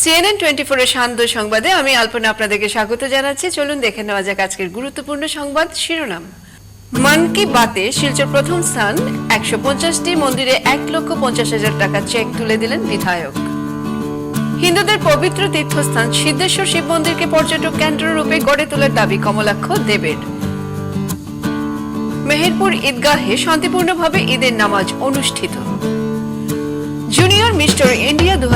CNN twenty ফোরের শান্ত সংবাদে আমি আলপনা আপনাদেরকে স্বাগত জানাচ্ছি। চলুন দেখে নেওয়া যাক আজকের গুরুত্বপূর্ণ সংবাদ শিরোনাম। মন কি বাতে শিলচর প্রথম স্থান, একশো পঞ্চাশটি মন্দিরে এক লক্ষ পঞ্চাশ হাজার টাকা চেক তুলে দিলেন বিধায়ক। হিন্দুদের পবিত্র তীর্থস্থান সিদ্ধেশ্বর শিব মন্দিরকে পর্যটক কেন্দ্র রূপে গড়ে তোলার দাবি কমলাক্ষ দেবের। মেহেরপুর ঈদগাহে শান্তিপূর্ণভাবে ঈদের নামাজ অনুষ্ঠিত। মিস্টার ইন্ডিয়া দু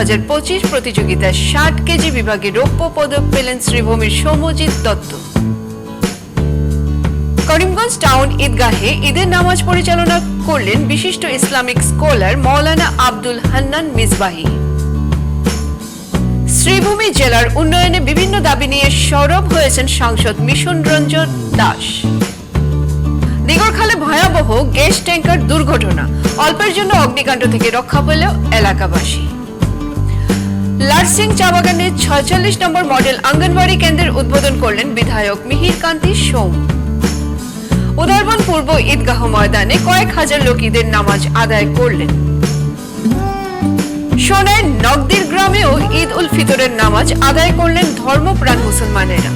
প্রতিযোগিতায় ষাট কেজি বিভাগে রৌপ্য পদক পেলেন শ্রীভূমির সৌম্যজিৎ দত্ত। করিমগঞ্জ টাউন ঈদগাহে ঈদের নামাজ পরিচালনা করলেন বিশিষ্ট ইসলামিক স্কলার মৌলানা আব্দুল হান্নান মিসবাহি। শ্রীভূমি জেলার উন্নয়নে বিভিন্ন দাবি নিয়ে সরব হয়েছেন সাংসদ মিশন রঞ্জন দাস। দিগরখালে ভয়াবহ গ্যাস ট্যাঙ্কার দুর্ঘটনা। অল্পের জন্য অগ্নিকাণ্ড থেকে রক্ষা পেল এলাকাবাসী। লারসিং চা বাগানের ছয়চল্লিশ নম্বর মডেল আঙ্গনবাড়ি কেন্দ্রের উদ্বোধন করলেন বিধায়ক মিহির কান্তি সোম। উদারবন পূর্ব ঈদগাহ ময়দানে কয়েক হাজার লোক ঈদের নামাজ আদায় করলেন। সোনায় নগদির গ্রামেও ঈদ উল ফিতরের নামাজ আদায় করলেন ধর্মপ্রাণ মুসলমানেরা।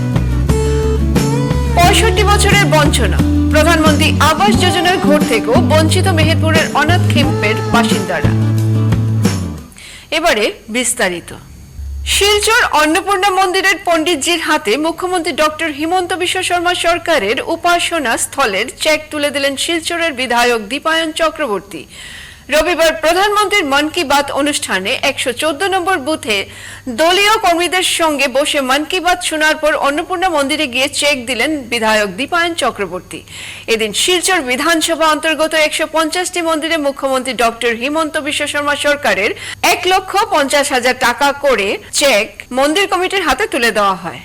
পঁয়ষট্টি বছরের বঞ্চনা। প্রধানমন্ত্রী আবাস যোজনার ঘর থেকেও বঞ্চিত মেহেরপুরের অনাথ খেম্পের বাসিন্দারা। এবারে বিস্তারিত। শিলচর অন্নপূর্ণা মন্দিরের পণ্ডিতজির হাতে মুখ্যমন্ত্রী ডক্টর হিমন্ত বিশ্ব শর্মা সরকারের উপাসনা স্থলের চেক তুলে দিলেন শিলচরের বিধায়ক দীপায়ন চক্রবর্তী। রবিবার প্রধানমন্ত্রীর মন কি বাত অনুষ্ঠানে একশো চোদ্দ নম্বর বুথে দলীয় কর্মীদের সঙ্গে বসে মন কি বাত শোনার পর অন্নপূর্ণা মন্দিরে গিয়ে চেক দিলেন বিধায়ক দীপায়ন চক্রবর্তী। এদিন শিলচর বিধানসভা অন্তর্গত একশো পঞ্চাশটি মন্দিরে মুখ্যমন্ত্রী ডক্টর হিমন্ত বিশ্ব শর্মা সরকারের এক লক্ষ পঞ্চাশ হাজার টাকা করে চেক মন্দির কমিটির হাতে তুলে দেওয়া হয়।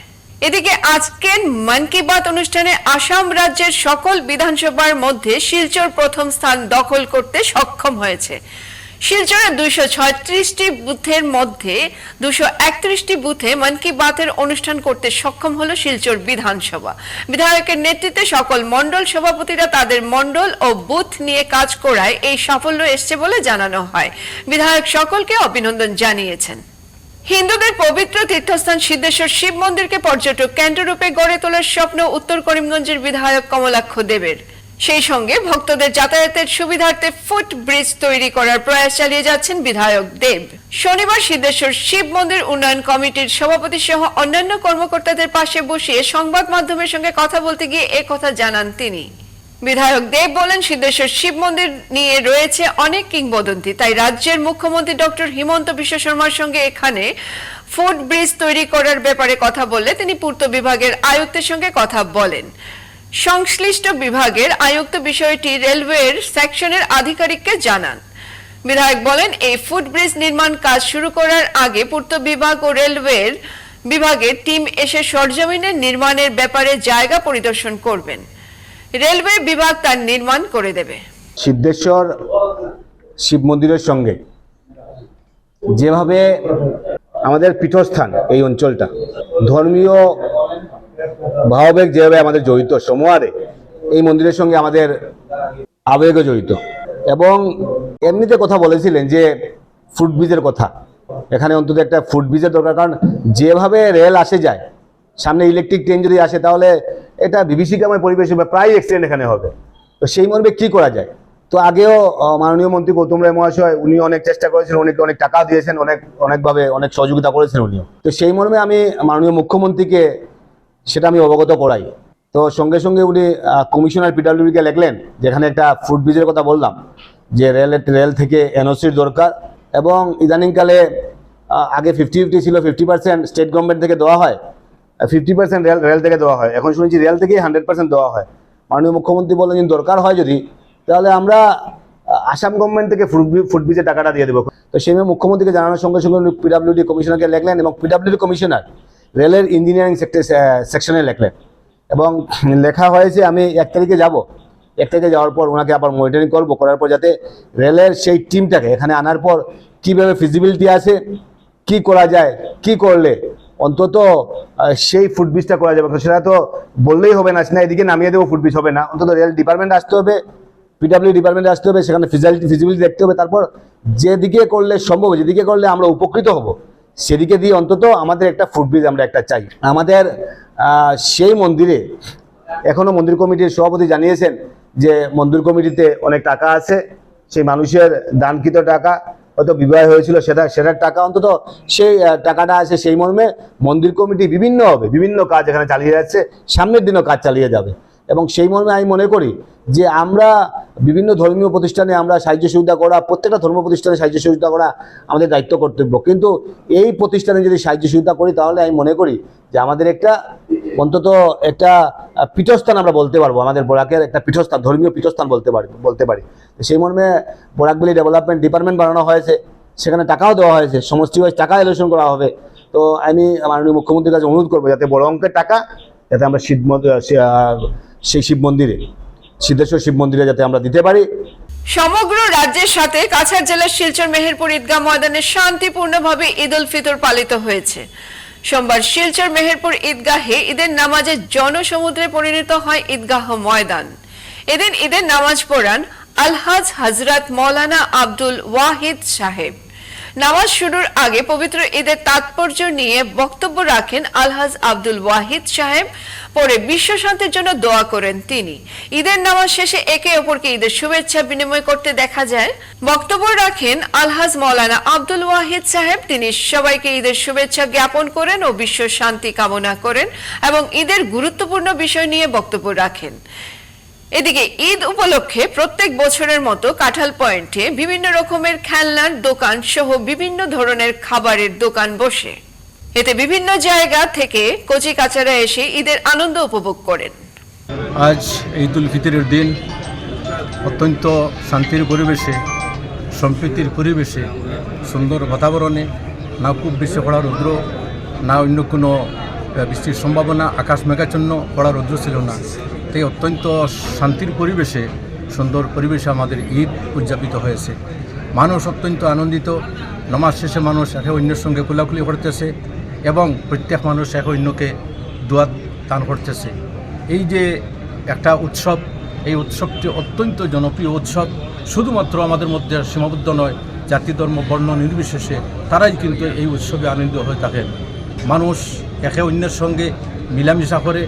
এদিকে আজকের মন কি বাত অনুষ্ঠানে আসাম রাজ্যের সকল বিধানসভার মধ্যে শিলচর প্রথম স্থান দখল করতে সক্ষম হয়েছে। শিলচরে দুইশো ছয়ত্রিশটি বুথের মধ্যে দুশো একত্রিশটি বুথে মন কি বাতের অনুষ্ঠান করতে সক্ষম হলো শিলচর বিধানসভা। বিধায়কের নেতৃত্বে সকল মণ্ডল সভাপতিরা তাদের মণ্ডল ও বুথ নিয়ে কাজ করায় এই সাফল্য এসছে বলে জানানো হয়। বিধায়ক সকলকে অভিনন্দন জানিয়েছেন। হিন্দুদের পবিত্র তীর্থস্থান সিদ্ধেশ্বর শিব মন্দিরকে পর্যটক কেন্দ্ররূপে গড়ে তোলার স্বপ্ন উত্তর করিমগঞ্জের বিধায়ক কমলাক্ষ দেবের। সেই সঙ্গে ভক্তদের যাতায়াতের সুবিধার্থে ফুট ব্রিজ তৈরি করার প্রয়াস চালিয়ে যাচ্ছেন বিধায়ক দেব। শনিবার সিদ্ধেশ্বর শিব মন্দির উন্নয়ন কমিটির সভাপতি সহ অন্যান্য কর্মকর্তাদের পাশে বসিয়ে সংবাদ মাধ্যমের সঙ্গে কথা বলতে গিয়ে কথা জানান তিনি। বিধায়ক দেব বলেন, সিদ্ধেশ্বর শিব মন্দির নিয়ে রয়েছে অনেক কিংবদন্তি। তাই রাজ্যের মুখ্যমন্ত্রী ডক্টর হিমন্ত বিশ্ব শর্মার সঙ্গে এখানে ফুট ব্রিজ তৈরি করার ব্যাপারে কথা বললে তিনি পূর্ত বিভাগের আয়ুক্তের সঙ্গে কথা বলেন। সংশ্লিষ্ট বিভাগের আয়ুক্ত বিষয়টি রেলওয়ের সেকশনের আধিকারিককে জানান। বিধায়ক বলেন, এই ফুট ব্রিজ নির্মাণ কাজ শুরু করার আগে পূর্ত বিভাগ ও রেলওয়ের বিভাগের টিম এসে সরজমিনের নির্মাণের ব্যাপারে জায়গা পরিদর্শন করবেন। রেলওয়ে বিভাগ তার নির্মাণ করে দেবে। সিদ্ধেশ্বর শিব মন্দিরের সঙ্গে। যেভাবে আমাদের পীঠস্থান এই অঞ্চলটা, ধর্মীয় ভাবাবেগ যেভাবে আমাদের জড়িত সময়ারে এই মন্দিরের সঙ্গে আমাদের আবেগও জড়িত। এবং এমনিতে কথা বলেছিলেন যে ফুড ব্রিজের কথা। এখানে অন্তত একটা ফুড ব্রিজের দরকার, কারণ যেভাবে রেল আসে যায়, সামনে ইলেকট্রিক ট্রেন যদি আসে, তাহলে এটা বিভীষিকাময় পরিবেশ প্রায় অ্যাক্সিডেন্ট এখানে হবে। তো সেই মর্মে কি করা যায়? তো আগেও মাননীয় মন্ত্রী গৌতম রায় মহাশয় উনি অনেক চেষ্টা করেছেন অনেক অনেক টাকা দিয়েছেন, অনেক, অনেকভাবে অনেক সহযোগিতা করেছেন উনিও। তো সেই মর্মে আমি মাননীয় মুখ্যমন্ত্রীকে সেটা আমি অবগত করাই। তো সঙ্গে সঙ্গে উনি কমিশনার পিডাব্লিউডিকে লেখলেন, যেখানে একটা ফুড ব্রিজের কথা বললাম, যে রেল রেল থেকে এনওসির দরকার এবং ইদানিংকালে আগে ফিফটি ফিফটি ছিল ফিফটি পার্সেন্ট স্টেট গভর্নমেন্ট থেকে দেওয়া হয়। ফিফটি পার্সেন্ট রেল রেল থেকে দেওয়া হয়। এখন শুনেছি রেল থেকেই হান্ড্রেড পার্সেন্ট দেওয়া হয়। মাননীয় মুখ্যমন্ত্রী বললেন যদি দরকার হয় যদি, তাহলে আমরা আসাম গভর্নমেন্ট থেকে ফুড ব্রিজের টাকাটা দিয়ে দেবো। তো সেই মেয়ে মুখ্যমন্ত্রীকে জানানোর সঙ্গে সঙ্গে উনি পিডাব্লিউডি কমিশনারকে লিখলেন এবং পিডাব্লিউডি কমিশনার রেলের ইঞ্জিনিয়ারিং সেক্টর সেকশনে লিখলেন। এবং লেখা হয়েছে, আমি এক তারিখে যাব। এক তারিখে যাওয়ার পর ওনাকে আবার মনিটরিং করব, করার পর যাতে রেলের সেই টিমটাকে এখানে আনার পর কীভাবে ফিজিবিলিটি আছে, কি করা যায়, কি করলে অন্তত সেই ফুড ব্রিজটা করা যাবে। সেটা তো বললেই হবে না না এদিকে নামিয়ে দেবো ফুড ব্রিজ হবে না। অন্তত রেল ডিপার্টমেন্ট আসতে হবে পিডাব্লিউ ডিপার্টমেন্টে আসতে হবে, সেখানে ফিজিবিলিটি ফিজিবিলিটি দেখতে হবে। তারপর যেদিকে করলে সম্ভব, যেদিকে করলে আমরা উপকৃত হব, সেদিকে দিয়ে অন্তত আমাদের একটা ফুটব্রিজ আমরা একটা চাই। আমাদের সেই মন্দিরে এখনও মন্দির কমিটির সভাপতি জানিয়েছেন যে মন্দির কমিটিতে অনেক টাকা আছে। সেই মানুষের দানকৃত টাকা হয়তো বিবাহ হয়েছিল, সেটা, সেটার টাকা অন্তত সেই টাকাটা আছে সেই মর্মে মন্দির কমিটি বিভিন্ন হবে বিভিন্ন কাজ এখানে চালিয়ে যাচ্ছে, সামনের দিনও কাজ চালিয়ে যাবে। এবং সেই মর্মে আমি মনে করি যে আমরা বিভিন্ন ধর্মীয় প্রতিষ্ঠানে আমরা সাহায্য সুবিধা করা, প্রত্যেকটা ধর্ম প্রতিষ্ঠানে সাহায্য সুবিধা করা আমাদের দায়িত্ব কর্তব্য। কিন্তু এই প্রতিষ্ঠানে যদি সাহায্য সুবিধা করি, তাহলে আমি মনে করি যে আমাদের একটা অন্তত একটা পীঠস্থান আমরা বলতে পারব, আমাদের বোরাকের একটা পীঠস্থান, ধর্মীয় পীঠস্থান বলতে পারি বলতে পারি। সেই মর্মে বোরাকবেলি ডেভেলপমেন্ট ডিপার্টমেন্ট বানানো হয়েছে, সেখানে টাকাও দেওয়া হয়েছে, সমষ্টি ওয়াইজ টাকা এলোশন করা হবে। তো আমি মাননীয় মুখ্যমন্ত্রীর কাছে অনুরোধ করব, যাতে বড় অঙ্কের টাকা যাতে আমরা শিব সেই শিব মন্দিরে, সিদ্ধেশ্বর শিব মন্দিরে যাতে আমরা দিতে পারি। সমগ্র রাজ্যের সাথে কাছাড় জেলার শিলচর মেহেরপুর ঈদগাহ ময়দানে শান্তিপূর্ণভাবে ঈদ উল ফিতর পালিত হয়েছে। সোমবার শিলচর মেহেরপুর ঈদগাহে ঈদের নামাজে জনসমুদ্রে পরিণত হয় ঈদগাহ ময়দান। এদিন ঈদের নামাজ পড়ান আলহাজ হজরত মৌলানা আব্দুল ওয়াহিদ সাহেব। নামাজ শুরুর আগে পবিত্র ঈদের তাৎপর্য নিয়ে বক্তব্য রাখেন আলহাজ আব্দুল ওয়াহিদ সাহেব। পরে বিশ্ব শান্তির জন্য দোয়া করেন তিনি। ঈদের নামাজ শেষে একে অপরকে ঈদের শুভেচ্ছা বিনিময় করতে দেখা যায়। বক্তব্য রাখেন আলহাজ মৌলানা আব্দুল ওয়াহিদ সাহেব। তিনি সবাইকে ঈদের শুভেচ্ছা জ্ঞাপন করেন ও বিশ্ব শান্তি কামনা করেন এবং ঈদের গুরুত্বপূর্ণ বিষয় নিয়ে বক্তব্য রাখেন। এদিকে ঈদ উপলক্ষে প্রত্যেক বছরের মতো কাঁঠাল পয়েন্টে বিভিন্ন রকমের খেলনার দোকান সহ বিভিন্ন ধরনের খাবারের দোকান বসে। এতে বিভিন্ন জায়গা থেকে কচি কাচারা এসে ঈদের আনন্দ উপভোগ করেন। আজ ঈদ উল ফিতরের দিন। অত্যন্ত শান্তির পরিবেশে, সম্প্রীতির পরিবেশে, সুন্দর বাতাবরণে, না খুব বেশি পড়া রৌদ্র, না অন্য কোনো বৃষ্টির সম্ভাবনা, আকাশ মেঘাচ্ছন্ন পড়া রৌদ্র ছিল না। তাই অত্যন্ত শান্তির পরিবেশে, সুন্দর পরিবেশে আমাদের ঈদ উদযাপিত হয়েছে। মানুষ অত্যন্ত আনন্দিত। নমাজ শেষে মানুষ একে অন্যের সঙ্গে কোলাকুলি করতেছে এবং প্রত্যেক মানুষ একে অন্যকে দোয়া দান করতেছে। এই যে একটা উৎসব, এই উৎসবটি অত্যন্ত জনপ্রিয় উৎসব। শুধুমাত্র আমাদের মধ্যে সীমাবদ্ধ নয়, জাতি, ধর্ম, বর্ণ নির্বিশেষে তারাই কিন্তু এই উৎসবে আনন্দিত হয়ে থাকেন। মানুষ একে অন্যের সঙ্গে মিলামিশা করে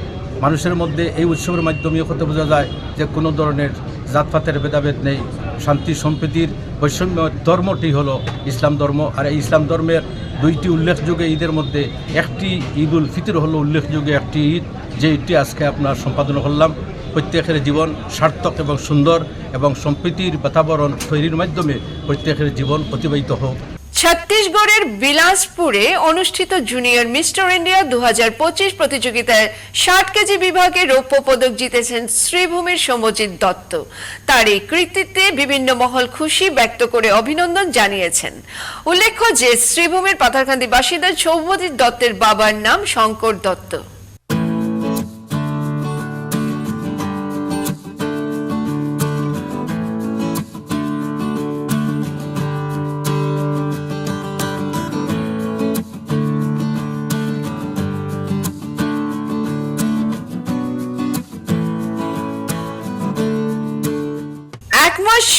মানুষের মধ্যে এই উৎসবের মাধ্যমে কথা বোঝা যায় যে কোনো ধরনের জাতপাতের ভেদাভেদ নেই। শান্তি, সম্প্রীতির বৈষম্য, ধর্মটি হলো ইসলাম ধর্ম। আর এই ইসলাম ধর্মের দুইটি উল্লেখযোগ্য ঈদের মধ্যে একটি ঈদ উল ফিতর হলো উল্লেখযোগ্য একটি ঈদ, যে ঈদটি আজকে আপনার সম্পাদন করলাম। প্রত্যেকের জীবন সার্থক এবং সুন্দর এবং সম্প্রীতির বাতাবরণ তৈরির মাধ্যমে প্রত্যেকের জীবন অতিবাহিত হোক। ছত্তিশগড়ের বিলাসপুরে অনুষ্ঠিত জুনিয়র মিস্টার ইন্ডিয়া দু হাজার পঁচিশ প্রতিযোগিতায় ষাট কেজি বিভাগে রৌপ্য পদক জিতেছেন শ্রীভূমির সৌম্যজিৎ দত্ত। তার এই কৃতিত্বে বিভিন্ন মহল খুশি ব্যক্ত করে অভিনন্দন জানিয়েছেন। উল্লেখ্য যে, শ্রীভূমির পাথারকান্দি বাসিন্দা সৌম্যজিৎ দত্তের বাবার নাম শঙ্কর দত্ত।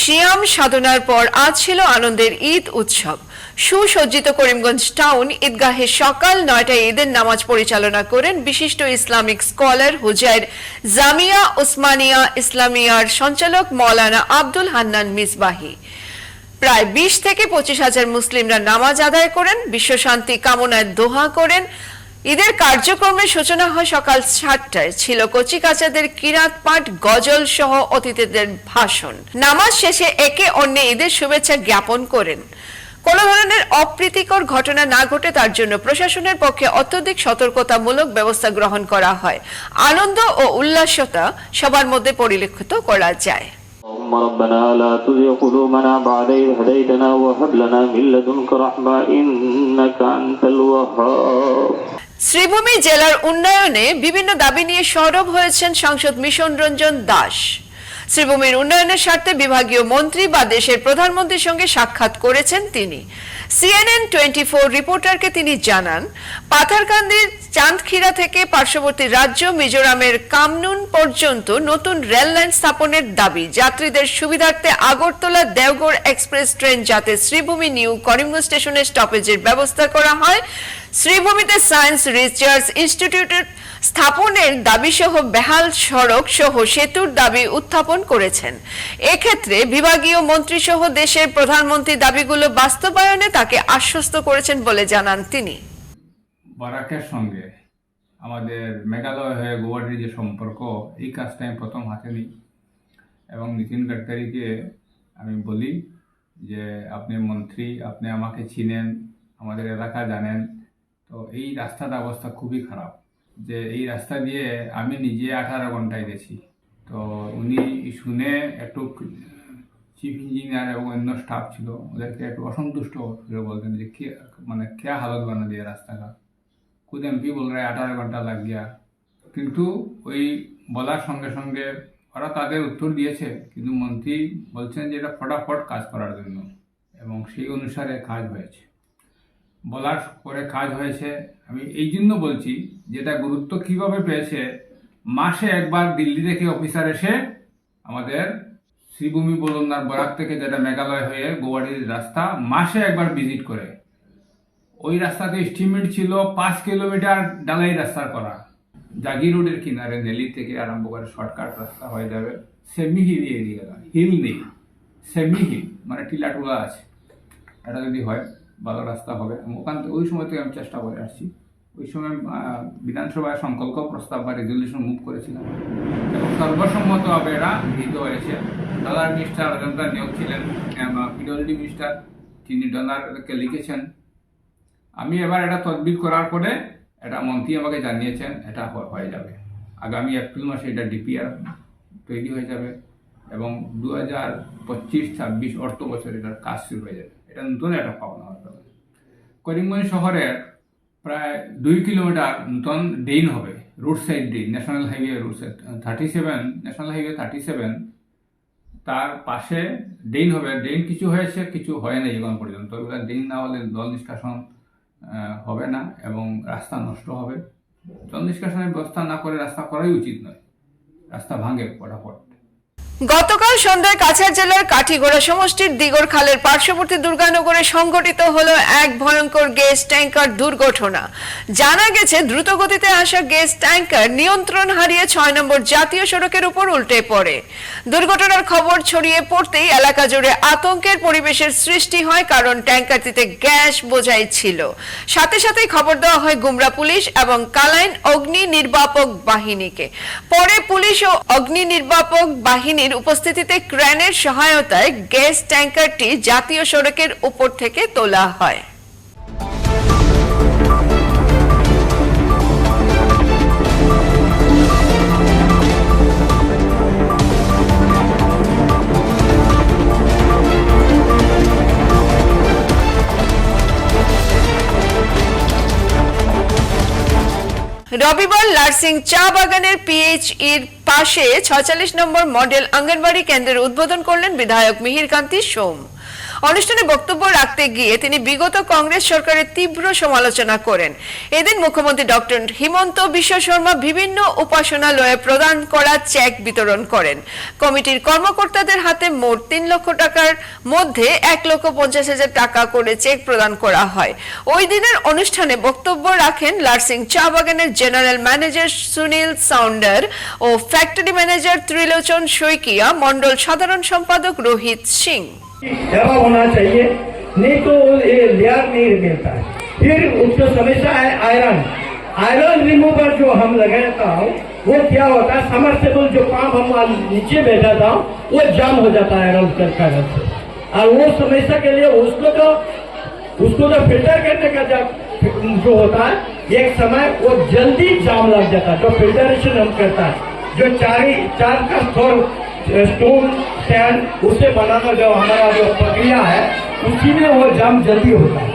শিয়াম সাধনার পর আজ ছিল আনন্দের ঈদ উৎসব। সুসজ্জিত করিমগঞ্জ টাউন ঈদগাহে সকাল নয়টায় ঈদের নামাজ পরিচালনা করেন বিশিষ্ট ইসলামিক স্কলার হুজাইর জামিয়া উসমানিয়া ইসলামিয়ার সঞ্চালক মৌলানা আব্দুল হান্নান মিসবাহি। প্রায় বিশ থেকে পঁচিশ হাজার মুসলিমরা নামাজ আদায় করেন, বিশ্বশান্তি কামনায় দোহা করেন ঈদের কার্যক্রমের সূচনা হয় সকাল সাতটায় ছিল কচি কাচাদের কিরাত পাঠ গজল সহ অতিথিদের ভাষণ নামাজ শেষে একে অন্যে ঈদের শুভেচ্ছা জ্ঞাপন করেন কোন ধরনের অপ্রীতিকর ঘটনা না ঘটে তার জন্য প্রশাসনের পক্ষে অত্যধিক সতর্কতামূলক ব্যবস্থা গ্রহণ করা হয় আনন্দ ও উল্লাসতা সবার মধ্যে পরিলক্ষিত করা যায় اللهم ربنا لا تزغ قلوبنا بعد إذ هديتنا وهب لنا من لدنك رحمة إنك أنت الوهاب শ্রীভূমি জেলার উন্নয়নে বিভিন্ন দাবি নিয়ে সরব হয়েছেন সাংসদ মিশন রঞ্জন দাস। শ্রীভূমির উন্নয়নের স্বার্থে বিভাগীয় মন্ত্রী বা দেশের প্রধানমন্ত্রীর সঙ্গে সাক্ষাৎ করেছেন তিনি। সিএনএন টোয়েন্টি ফোর রিপোর্টারকে তিনি জানান, পাথারকান্দির চাঁদখিরা থেকে পার্শ্ববর্তী রাজ্য মিজোরামের কামনুন পর্যন্ত নতুন রেল লাইন স্থাপনের দাবি। যাত্রীদের সুবিধার্থে আগরতলা দেওগড় এক্সপ্রেস ট্রেন যাতে শ্রীভূমি নিউ করিমগঞ্জ স্টেশনে স্টপেজের ব্যবস্থা করা হয় শ্রীভূমিতে সায়েন্স রিসার্চ ইনস্টিটিউটের স্থাপনের দাবি সহ বেহাল সড়ক সহ সেতুর দাবি উত্থাপন করেছেন। এক্ষেত্রে বিভাগীয় মন্ত্রী সহ দেশের প্রধানমন্ত্রী দাবিগুলো বাস্তবায়নে তাকে আশ্বস্ত করেছেন বলে জানান তিনি। বারাকের সঙ্গে আমাদের মেঘালয় হয়ে গুয়াহাটির যে সম্পর্ক, এই কাজটা আমি প্রথম হাতে নিই। এবং নীতিন গাডকারিকে আমি বলি যে, আপনি মন্ত্রী, আপনি আমাকে চিনেন, আমাদের এলাকা জানেন তো এই রাস্তার অবস্থা খুবই খারাপ। যে এই রাস্তা দিয়ে আমি নিজে আঠারো ঘন্টায় গেছি। তো উনি শুনে একটু চিফ ইঞ্জিনিয়ার এবং অন্য স্টাফ ছিল, ওদেরকে একটু অসন্তুষ্ট করে বলতেন যে, কে মানে কে হালত বানা দিয়ে রাস্তাঘাট খুদ এমপি বল রায় আঠারো ঘণ্টা লাগ গিয়া। কিন্তু ওই বলার সঙ্গে সঙ্গে ওরা তাদের উত্তর দিয়েছে, কিন্তু মন্ত্রী বলছেন যে, এটা ফটাফট কাজ করার জন্য এবং সেই অনুসারে কাজ হয়েছে। বলার পরে কাজ হয়েছে। আমি এই জন্য বলছি, যেটা গুরুত্ব কীভাবে পেয়েছে, মাসে একবার দিল্লি থেকে অফিসার এসে আমাদের শ্রীভূমি বলন্দার বরাক থেকে যেটা মেঘালয় হয়ে গুয়াহাটির রাস্তা মাসে একবার ভিজিট করে। ওই রাস্তাতে এস্টিমেট ছিল পাঁচ কিলোমিটার ডালাই রাস্তা করা। জাগি রোডের কিনারে নেলি থেকে আরম্ভ করে শর্টকাট রাস্তা হয়ে যাবে। সেমি হিল এরিয়া হিল নেই। সেমি হিল মানে টিলা টুলা আছে। এটা যদি হয়। ভালো রাস্তা হবে। ওখান ওই সময় থেকে আমি চেষ্টা করে আসছি। ওই সময় বিধানসভায় সংকল্প, প্রস্তাব বা রেজলিউশন মুভ করেছিলাম। এবং সর্বসম্মতভাবে এরা গৃহীত হয়েছে। ডলার মিনিস্টার অজন্তা নিয়োগ ছিলেন পিডব্লিউডি মিনিস্টার তিনি ডলারকে লিখেছেন। আমি এবার এটা তদবির করার পরে এটা মন্ত্রী আমাকে জানিয়েছেন, এটা হয়ে যাবে। আগামী এপ্রিল মাসে এটা ডিপিআর তৈরি হয়ে যাবে। এবং দু হাজার পঁচিশ ছাব্বিশ অর্থ বছর এটার কাজ শুরু হয়ে যাবে। এটা নতুন একটা পাওনা হবে করিমগঞ্জ শহরের প্রায় দুই কিলোমিটার নতুন ড্রেন হবে road side drain national highway road side thirty seven national highway thirty seven তার পাশে ড্রেন হবে। ড্রেন কিছু হয়েছে, কিছু হয় না এখন পর্যন্ত। এবার ড্রেন না হলে জল নিষ্কাশন হবে না এবং রাস্তা নষ্ট হবে। জল নিষ্কাশনের ব্যবস্থা না করে রাস্তা করাই উচিত নয়। রাস্তা ভাঙে ফটাফট। গতকাল সন্ধ্যায় কাছাড় জেলার কাঠিগোড়া সমষ্টির দিগর খালের পার্শ্ববর্তী দুর্গানগরে সংঘটিত হলো এক ভয়ঙ্কর গ্যাস ট্যাঙ্কার দুর্ঘটনা। জানা গেছে, দ্রুতগতিতে আসা গ্যাস ট্যাঙ্কার নিয়ন্ত্রণ হারিয়ে ছয় নম্বর জাতীয় সড়কের উপর উল্টে পড়ে। দুর্ঘটনার খবর ছড়িয়ে পড়তেই এলাকা জুড়ে আতঙ্কের পরিবেশের সৃষ্টি হয় কারণ ট্যাঙ্কারটিতে গ্যাস বোঝাই ছিল। সাথে সাথেই খবর দেওয়া হয় গুমরা পুলিশ এবং কালাইন অগ্নি নির্বাপক বাহিনীকে। পরে পুলিশ ও অগ্নি নির্বাপক বাহিনীর উপস্থিতিতে ক্রেনের সহায়তায় গ্যাস ট্যাঙ্কারটি জাতীয় সড়কের উপর থেকে তোলা হয়। রবিবার লার্সিং চা বাগানের পিএইচ পিএইচইর পাশে ছয়চাল্লিশ নম্বর মডেল অঙ্গনবাড়ি কেন্দ্রের উদ্বোধন করলেন বিধায়ক মিহির কান্তি সোম। অনুষ্ঠানে বক্তব্য রাখতে গিয়ে তিনি বিগত কংগ্রেস সরকারের তীব্র সমালোচনা করেন। এদিন মুখ্যমন্ত্রী ডক্টর হিমন্ত বিশ্ব শর্মা বিভিন্ন উপাসনালয়ে প্রদান করা চেক বিতরণ করেন। কমিটির কর্মকর্তাদের হাতে মোট তিন লক্ষ টাকার মধ্যে এক লক্ষ পঞ্চাশ হাজার টাকা করে চেক প্রদান করা হয়। ওই দিনের অনুষ্ঠানে বক্তব্য রাখেন লার্সিং চা বাগানের জেনারেল ম্যানেজার সুনীল সাউন্ডার ও ফ্যাক্টরি ম্যানেজার ত্রিলোচন শৈকিয়া মন্ডল সাধারণ সম্পাদক রোহিত সিং। जवाब होना चाहिए, नहीं तो ये लेयर नहीं मिलता है। फिर उसको समस्या है आयरन आयरन रिमूवर जो हम लगाता हूँ, वो क्या होता है? समरसेबल जो पंप हम नीचे बैठा था वो जाम हो जाता है आयरन कर कारण से। और वो समस्या के लिए उसको तो उसको तो फ़िल्टर करने का जब जो होता है, एक समय वो जल्दी जाम लग जाता है, जो फिल्टरेशन हम करता है। जो चार चार का स्टोर स्टोन सैंड उससे बनाना जो हमारा जो प्रक्रिया है, उसी में वो जाम जल्दी होता है।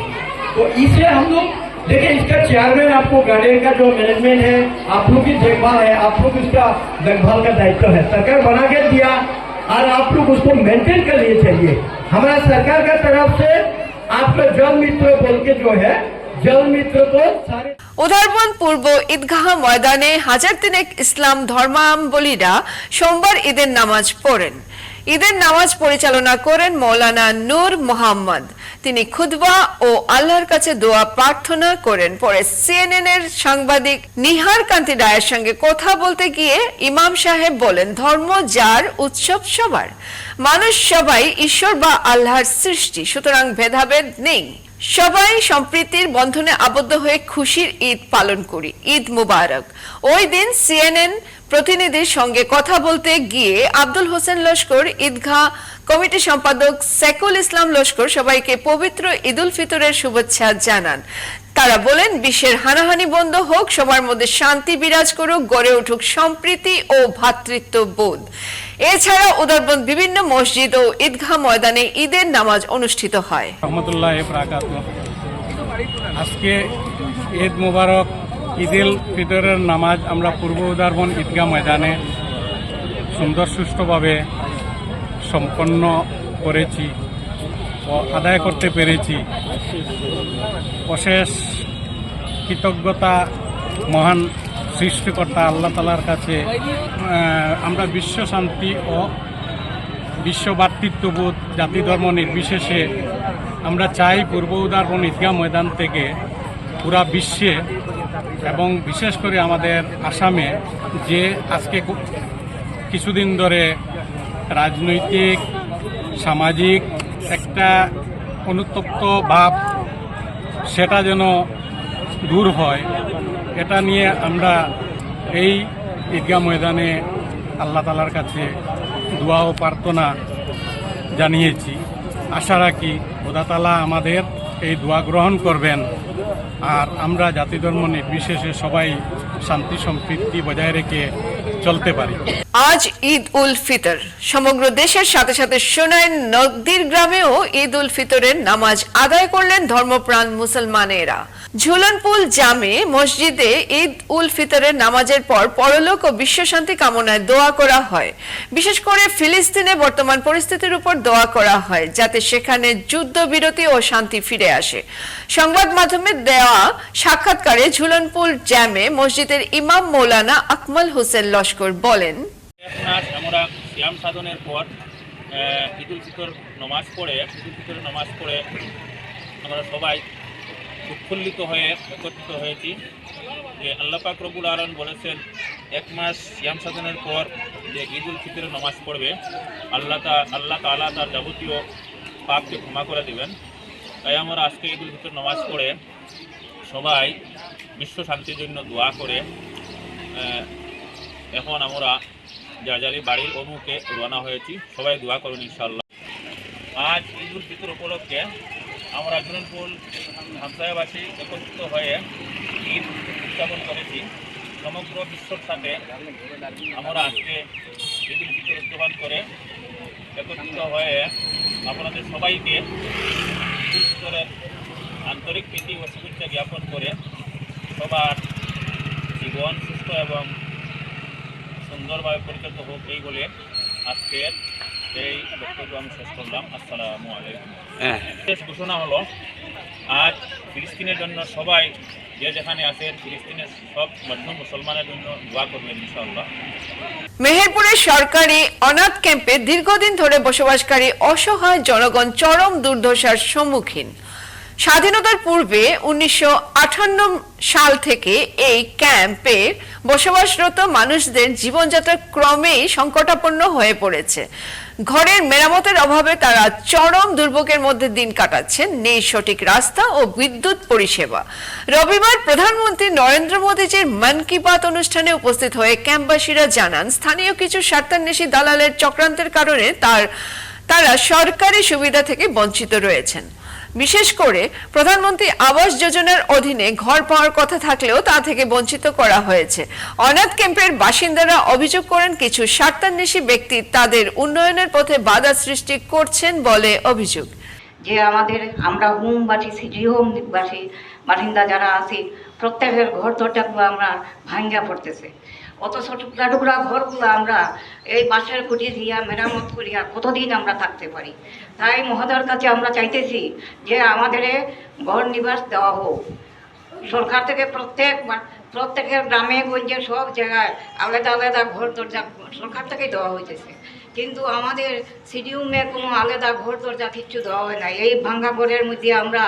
तो इसे हम लोग, देखिए, इसका चेयरमैन आपको गार्डन का जो मैनेजमेंट है, आप लोग की देखभाल है, आप लोग इसका देखभाल का दायित्व है। सरकार बना के दिया, और आप लोग उसको मेंटेन कर लिए चाहिए। हमारा सरकार का तरफ़ से आपका जल मित्र बोल के जो है উদারবন পূর্ব ঈদগাহ ময়দানে হাজার তিনেক ইসলাম ধর্মাবলীরা সোমবার ঈদের নামাজ পড়েন। ঈদের নামাজ পরিচালনা করেন মৌলানা নূর মোহাম্মদ। তিনি খুতবা ও আল্লাহর কাছে দোয়া প্রার্থনা করেন। পরে সিএনএন এর সাংবাদিক নিহার কান্তি রায়ের সঙ্গে কথা বলতে গিয়ে ইমাম সাহেব বলেন, ধর্ম যার উৎসব সবার। মানুষ সবাই ঈশ্বর বা আল্লাহর সৃষ্টি, সুতরাং ভেদাভেদ নেই। সবাই সম্প্রীতির বন্ধনে আবদ্ধ হয়ে খুশির ঈদ পালন করি। ঈদ মুবারক। ওই দিন সিএনএন প্রতিনিধির সঙ্গে কথা বলতে গিয়ে আব্দুল হোসেন লস্কর, ঈদগাহ কমিটি সম্পাদক সেকুল ইসলাম লস্কর সবাইকে পবিত্র ঈদুল ফিতরের শুভেচ্ছা জানান। তারা বলেন, বিশ্বের হানাহানি বন্ধ হোক, সবার মধ্যে শান্তি বিরাজ করুক, গড়ে উঠুক সম্প্রীতি ও ভ্রাতৃত্ব বোধ এছাড়া উদারবন্দ বিভিন্ন মসজিদ ও ঈদগাহ ময়দানে ঈদের নামাজ অনুষ্ঠিত হয়। আজকে ঈদ মুবারক ঈদুল ফিতরের নামাজ আমরা পূর্ব উদারবন ঈদগাহ ময়দানে সুন্দর সুষ্ঠুভাবে সম্পন্ন করেছি। আদায় করতে পেরেছি। অশেষ কৃতজ্ঞতা মহান সৃষ্টিকর্তা আল্লাহ তালার কাছে। আমরা বিশ্ব শান্তি ও বিশ্ব জাতি ধর্ম নির্বিশেষে আমরা চাই পূর্ব উদারবন ঈদগাহ ময়দান থেকে পুরা বিশ্বে এবং বিশেষ করে আমাদের আসামে যে আজকে কিছুদিন ধরে রাজনৈতিক, সামাজিক একটা অনুতপ্ত ভাব, সেটা যেন দূর হয়, এটা নিয়ে আমরা এই ঈদগাহ ময়দানে আল্লাহ তালার কাছে দোয়া ও প্রার্থনা জানিয়েছি। আশা রাখি খোদা তালা আমাদের এই দোয়া গ্রহণ করবেন। আর আমরা জাতি ধর্ম নির্বিশেষে সবাই শান্তি সম্পৃক্তি বজায় রেখে চলতে পারি। আজ ঈদ উল ফিতর। সমগ্র দেশের সাথে সাথে সোনাইন নদীর গ্রামেও ঈদ উল ফিতরের নামাজ আদায় করলেন ধর্মপ্রাণ মুসলমানেরা। ঝুলনপুল জামে মসজিদে ঈদ উল ফিতরের নামাজের পর পরলোক ও বিশ্বশান্তি কামনায় দোয়া করা হয়। বিশেষ করে ফিলিস্তিনে বর্তমান পরিস্থিতির উপর দোয়া করা হয়, যাতে সেখানে যুদ্ধবিরতি ও শান্তি ফিরে আসে। সংবাদ মাধ্যমে দেওয়া সাক্ষাৎকারে ঝুলনপুল জ্যামে মসজিদের ইমাম মৌলানা আকমল হোসেন লস্কর বলেন ঈদুল ফিতর নমাজ পড়ে ঈদুল ফিতরের নমাজ পড়ে আমরা সবাই উৎফুল্লিত হয়ে, একত্রিত হয়েছি যে আল্লাহ পাক রবুল আলম বলেছেন, এক মাস শ্যাম সাধনের পর যে ঈদুল ফিতরের নমাজ পড়বে, আল্লাহ তা, আল্লাহ তালা তার যাবতীয় পাপকে ক্ষমা করে দেবেন। তাই আমরা আজকে ঈদুল ফিতর নমাজ পড়ে সবাই বিশ্ব শান্তির জন্য দোয়া করে এখন আমরা যা জাজালি বাড়ির অমুকে রওনা হয়েছি। সবাই দোয়া করুন ইনশাল্লাহ আজ ঈদ উল ফিতর উপলক্ষে আমরা জুনপুর হামসায়াবাসী একত্রিত হয়ে ঈদ উদযাপন করেছি। সমগ্র বিশ্বর সাথে আমরা আজকে ঈদ ফিতর উদযাপন করে একত্রিত হয়ে আপনাদের সবাইকে ঈদ উল ফিতরের আন্তরিক প্রীতি ও শুভেচ্ছা জ্ঞাপন করে সবার জীবন সুস্থ এবং সুন্দরভাবে পরিচালিত হোক এই বলে আজকের এই বক্তব্য আমি শেষ করলাম। আসসালামু আলাইকুম। শেষ ঘোষণা হলো আজ ফিলিস্তিনের জন্য সবাই যে যেখানে আছেন ফিলিস্তিনের সব মধ্যম মুসলমানের জন্য দোয়া করবেন ইনশাআল্লাহ। মেহেরপুরের সরকারি অনাথ ক্যাম্পে দীর্ঘদিন ধরে বসবাসকারী অসহায় জনগণ চরম দুর্দশার সম্মুখীন। স্বাধীনতার পূর্বে উনিশশো আটান্ন সাল থেকে এই ক্যাম্পে বসবাসরত মানুষদের জীবনযাত্রা ক্রমেই সংকটাপন্ন হয়ে পড়েছে। ঘরের মেরামতের অভাবে তারা চরম দুর্ভোগের মধ্যে দিন কাটাচ্ছেন। নেই সঠিক রাস্তা ও বিদ্যুৎ পরিষেবা। রবিবার প্রধানমন্ত্রী নরেন্দ্র মোদীজির মন কি বাত অনুষ্ঠানে উপস্থিত হয়ে ক্যাম্পবাসীরা জানান, স্থানীয় কিছু স্বার্থান্বেষী দালালের চক্রান্তের কারণে তার, তারা সরকারি সুবিধা থেকে বঞ্চিত রয়েছেন। বিশেষ করে প্রধানমন্ত্রী আবাস যোজনার অধীনে ঘর পাওয়ার কথা থাকলেও তা থেকে বঞ্চিত করা হয়েছে। অনাথ ক্যাম্পের বাসিন্দারা অভিযোগ করেন কিছু স্বার্থান্বেষী ব্যক্তি তাদের উন্নয়নের পথে বাধা সৃষ্টি করছেন বলে অভিযোগ। যে আমাদের আমরা হোমবাসী, সিটি হোমবাসী, বাসিন্দা যারা আছি, প্রত্যেকের ঘর দরজাগুলো আমরা ভাঙ্গা পড়তেছে। অত টুকরা টুকরা ঘরগুলো আমরা এই বাঁশের খুঁটি দিয়া মেরামত করিয়া কতদিন আমরা থাকতে পারি? তাই মহোদয়ের কাছে আমরা চাইতেছি যে আমাদের ঘর নিবাস দেওয়া হোক। সরকার থেকে প্রত্যেক প্রত্যেকের গ্রামে, গঞ্জে, সব জায়গায় আলাদা আলাদা ঘর দরজা সরকার থেকেই দেওয়া হয়েছে কিন্তু আমাদের সিডিউমে কোনো আলাদা ঘর দরজা কিচ্ছু দেওয়া হয় না এই ভাঙ্গা ঘরের মধ্যে আমরা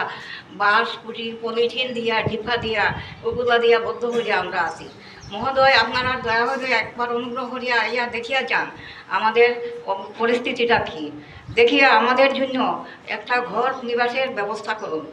বাঁশ কুটি পলিথিন দিয়া, ঢিপা দিয়া, ওগুলা দিয়া বদ্ধ হয়ে আমরা আছি। মহোদয়, আপনারা দয়া হলে একবার অনুগ্রহ করিয়া ইয়া দেখিয়া যান, আমাদের পরিস্থিতিটা কী? দেখিয়া আমাদের জন্য একটা ঘর নিবাসের ব্যবস্থা করুন।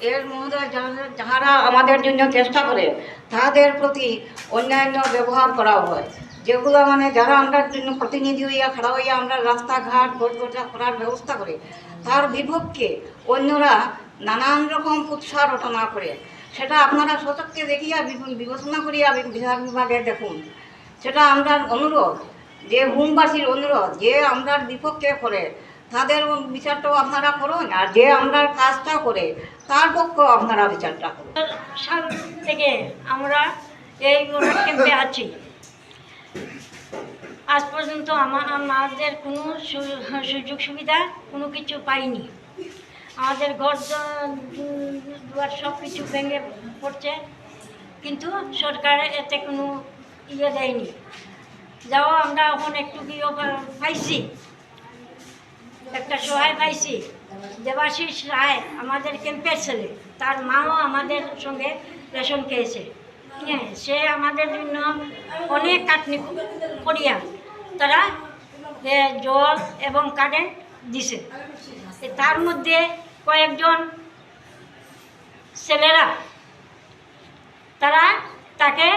এর- মহোদয় যাহারা আমাদের জন্য চেষ্টা করে, তাহাদের প্রতি অন্যান্য ব্যবহার করা হয়। যেগুলো মানে যারা আমরা জন্য প্রতিনিধি হইয়া খাড়া হইয়া আমরা রাস্তাঘাট দরজা করার ব্যবস্থা করে, তার বিপক্ষে অন্যরা নানান রকম উৎসাহ রটনা করে সেটা আপনারা সচককে দেখিয়া বিবেচনা করিয়া বি- বিভাগ দেখুন। সেটা আমরা অনুরোধ, যে হোমবাসীর অনুরোধ, যে আমরা বিপক্ষে করে, তাদের বিচারটাও আপনারা করুন, আর যে আমরা কাজটা করে, তার পক্ষেও আপনারা বিচারটা করুন। সাল থেকে আমরা এই ক্যাম্পে আছি। আজ পর্যন্ত আমা- আমাদের কোনো সুযোগ সুবিধা কোনো কিছু পাইনি। আমাদের ঘর দুয়ার সব কিছু ভেঙে পড়ছে। কিন্তু সরকার এতে কোনো ইয়ে দেয়নি। যাও, আমরা এখন একটু কি পাইছি। একটা সহায় পাইছি। দেবাশিস রায়, আমাদের ক্যাম্পের ছেলে। তার মাও আমাদের সঙ্গে রেশন খেয়েছে। হ্যাঁ সে আমাদের জন্য অনেক কাটনি করিয়া তারা জল এবং কারেন্ট দিছে। তার মধ্যে কয়েকজন ছেলেরা, তারা তাকে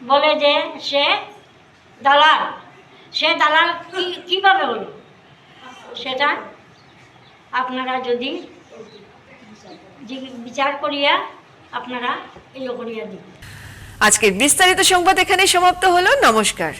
বলে যে সে দালাল। সে দালাল কি, কীভাবে হলো? সেটা আপনারা যদি বিচার করিয়া আপনারা ইয়ে করিয়া দিন। আজকের বিস্তারিত সংবাদ এখানে সমাপ্ত হলো। নমস্কার।